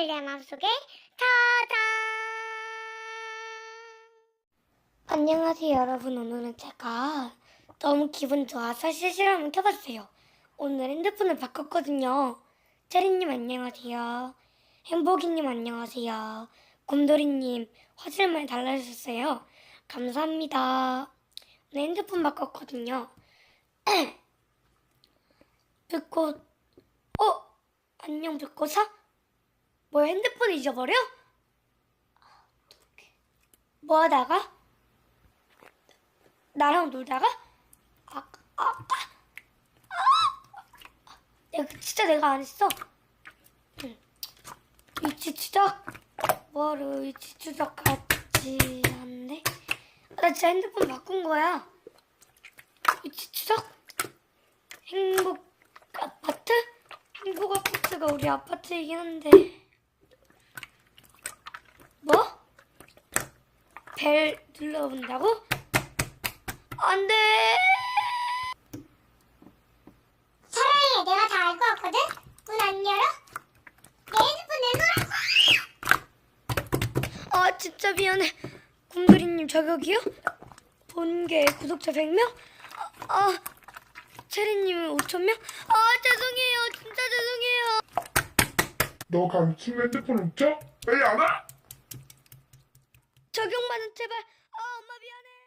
그대를 내 마음속에 찾아 안녕하세요 여러분. 오늘은 제가 너무 기분 좋아서 실시간을 켜봤어요. 오늘 핸드폰을 바꿨거든요. 체리님 안녕하세요. 행복이님 안녕하세요. 곰돌이님 화질만 달라주셨어요. 감사합니다. 오늘 핸드폰 바꿨거든요. 불꽃 어? 안녕 불꽃아? 뭐야 핸드폰 잊어버려? 뭐 하다가? 나랑 놀다가? 아, 아까? 아, 내가 진짜 내가 안 했어 응. 위치 추적? 뭐하러 위치 추적하지 않네? 아, 나 진짜 핸드폰 바꾼 거야 위치 추적? 행복 아파트? 행복 아파트가 우리 아파트이긴 한데 뭐? 벨 눌러본다고? 안 돼 사랑해, 내가 다 알고 왔거든? 문 안 열어? 내 핸드폰 내놔! 아 진짜 미안해 곰돌이님 저격이요? 본게 구독자 100명? 아, 아 체리님은 5천명? 아 죄송해요 진짜 죄송해요 너 감친 핸드폰 훔쳐? 빨리 안 와! 적용받은 제발 아 어, 엄마 미안해.